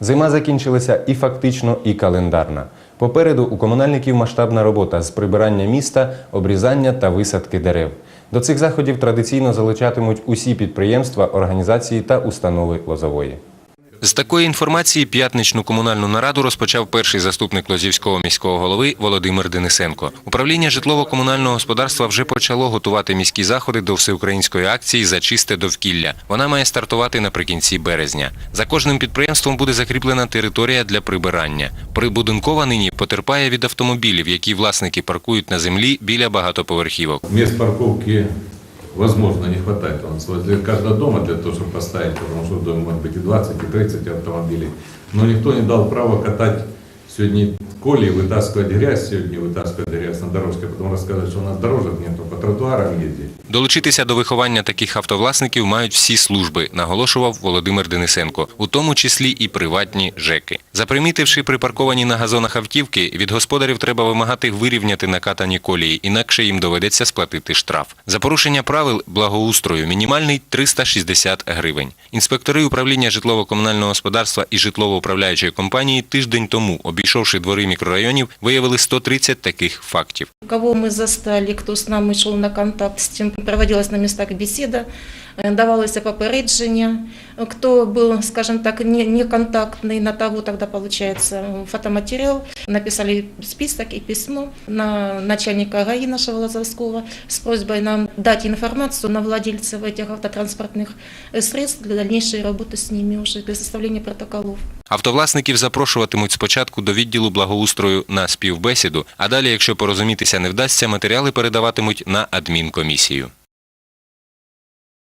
Зима закінчилася і фактично, і календарна. Попереду у комунальників масштабна робота з прибирання міста, обрізання та висадки дерев. До цих заходів традиційно залучатимуть усі підприємства, організації та установи Лозової. З такої інформації п'ятничну комунальну нараду розпочав перший заступник Лозівського міського голови Володимир Денисенко. Управління житлово-комунального господарства вже почало готувати міські заходи до всеукраїнської акції за чисте довкілля. Вона має стартувати наприкінці березня. За кожним підприємством буде закріплена територія для прибирання. Прибудинкова нині потерпає від автомобілів, які власники паркують на землі біля багатоповерхівок. Мест парковки, возможно, не хватает нас возле каждого дома для того, чтобы поставить, потому что в доме может быть и 20, и 30 автомобилей. Но никто не дал права катать сегодня коли, вытаскивать грязь, сегодня вытаскивать грязь на дорожке, потом рассказывать, что у нас дорожек нету, по тротуарам ездить. Долучитися до виховання таких автовласників мають всі служби, наголошував Володимир Денисенко, у тому числі і приватні ЖЕКи. Запримітивши припарковані на газонах автівки, від господарів треба вимагати вирівняти накатані колії, інакше їм доведеться сплатити штраф. За порушення правил благоустрою мінімальний 360 гривень. Інспектори управління житлово-комунального господарства і житлово-управляючої компанії тиждень тому, обійшовши двори мікрорайонів, виявили 130 таких фактів. Кого мы застали, кто с нами шел на контакт, с тем проводилась на местах беседа, э, давалося попередження. Кто был, скажем так, не, неконтактный, на того тогда, получается, фотоматериал. Написали список и письмо на начальника ГАИ нашего Лазовского с просьбой нам дать информацию на владельцев этих автотранспортных э, средств для дальнейшей работы с ними уже, для составления протоколов. Автовласників запрошуватимуть спочатку до відділу благоустрою на співбесіду, а далі, якщо порозумітися не вдасться, матеріали передаватимуть на адмінкомісію.